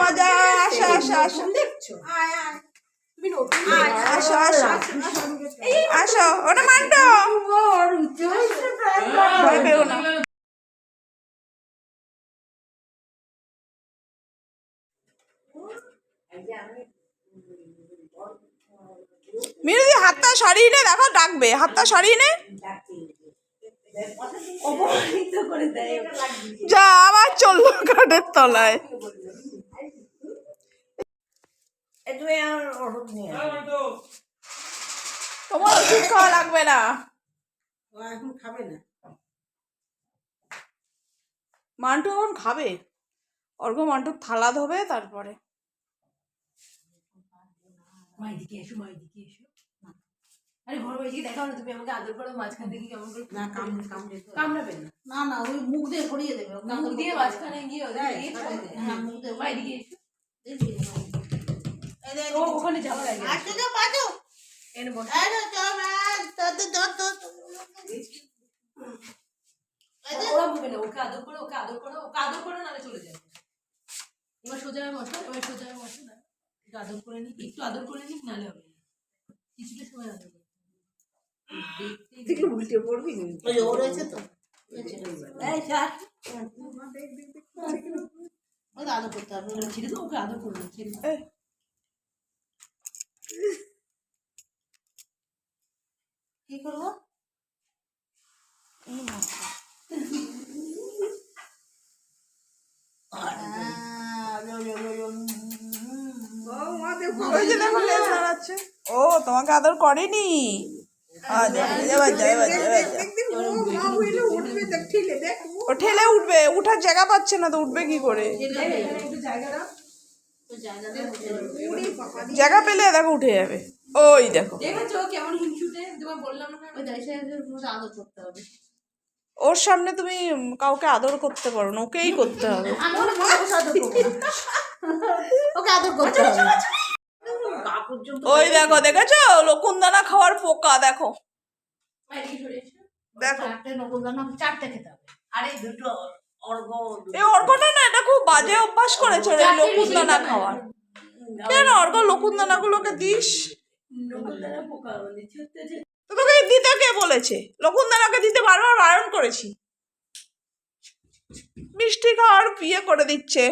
মজা আসো আসো আসো। দেখছ। আসো আসো আসো। ওটা মান্টো ভয় পেও না। মিরদি হাতটা সরিয়ে নে দেখো ডাকবে। হাতটা সরিয়ে নে। যা আবার চলল কাঠের তলায়। একটু আর ওষুধ নিয়ে তোমার ওষুধ খাওয়া লাগবে না। ও এখন খাবে না। মান্টু এখন খাবে। অর্ঘ মান্টুর থালা ধোবে তারপরে। এদিকে এসো এদিকে এসো। আরে ঘর বাড়ি দেখাও না তুমি? আমাকে আদর করো মাঝখান থেকে কেমন করে না কামড়ে কামড়ে কামড়াবে না। না না ওই মুখ দিয়ে সরিয়ে দেবে। মুখ দিয়ে মাঝখানে গিয়ে ওদের। ছোঁবে। হ্যাঁ মুখ দিয়ে এসো। ও ওখানে যাওয়ার আগে আসো। তো পাঠো। এনে বসো। আরে ওরা বলবে না ওকে আদর করো ওকে আদর করো ওকে আদর করো নাহলে চলে যাবে। এবার সোজা এবার সোজা না। আদর করে নিক একটু আদর করে নিক নাহলে হবে কিছুটা সময় আদর করো। দেখতেই দেখলে উল্টে পড়বি ওই ও রয়েছে তো। এই ছাড় ওই আদর করতে হবে। ছেড়ে দাও ওকে আদর করো না, ছেড়ে কি করব? ও তোমাকে আদর করেনি? ও ঠিলে দেখ ও ঠেলে উঠবে। উঠার জায়গা পাচ্ছে না তো উঠবে কি করে? একটু জায়গা পেলে দেখো উঠে যাবে। ওই দেখো। দেখেছ কেমন হিংসুটে তোমায় বললাম না। ওই দাঁড়িয়ে সাইডের মধ্যে আদর করতে হবে। ওর সামনে তুমি কাউকে আদর করতে পারো না ওকেই করতে হবে। ওই দেখো দেখেছ? লকুনদানা খাওয়ার পোকা দেখো। দেখো। চারটে খেতে হবে। আরে দুটো এই অর্ঘটা না এটা খুব বাজে অভ্যাস করেছে রে লকুনদানা খাওয়ার। কেন অর্ঘ লকুনদানা গুলোকে দিস? মানে তোকে দিতে কে বলেছে? লকুন্দনাকে দিতে বারবার বারণ করেছি। মিষ্টি খাওয়ার বিয়ে করে দিচ্ছে।